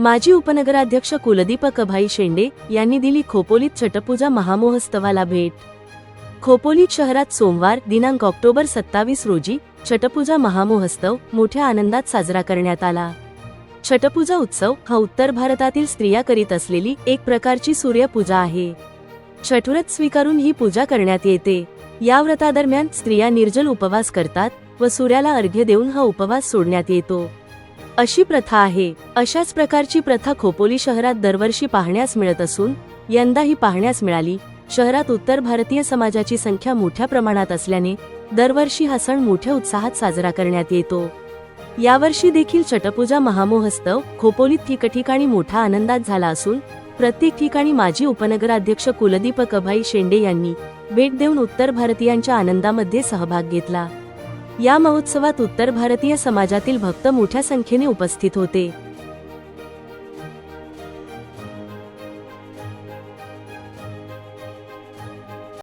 माजी उपनगराध्यक्ष कुलदीपक अभाई शेंडे यांनी दिली खोपोलीत छटपूजा महामोहस्तवाला भेट. खोपोलीत शहरात सोमवार दिनांक ऑक्टोबर सत्तावीस रोजी छटपूजा महामोहस्तव मोठ्या आनंदात साजरा करण्यात आला. छटपूजा उत्सव हा उत्तर भारतातील स्त्रिया करीत असलेली एक प्रकारची सूर्यपूजा आहे. छठव्रत स्वीकारून ही पूजा करण्यात येते. या व्रतादरम्यान स्त्रिया निर्जल उपवास करतात व सूर्याला अर्घ्य देऊन हा उपवास सोडण्यात येतो. अशी प्रथा आहे. अशाच प्रकारची प्रथा खोपोली शहरात दरवर्षी पाहण्यास मिळत असून यंदा ही पाहण्यास मिळाली. शहरात उत्तर भारतीय समाजाची संख्या मोठ्या प्रमाणात असल्याने दरवर्षी हा सण मोठ्या उत्साहात साजरा करण्यात येतो. यावर्षी देखील छटपूजा महामोहस्तव खोपोलीत ठिकठिकाणी मोठा आनंदात झाला असून प्रत्येक ठिकाणी माजी उपनगराध्यक्ष कुलदीप कभाई शेंडे यांनी भेट देऊन उत्तर भारतीयांच्या आनंदामध्ये सहभाग घेतला. या महोत्सवात उत्तर भारतीय समाजातील भक्त मोठ्या संख्येने उपस्थित होते.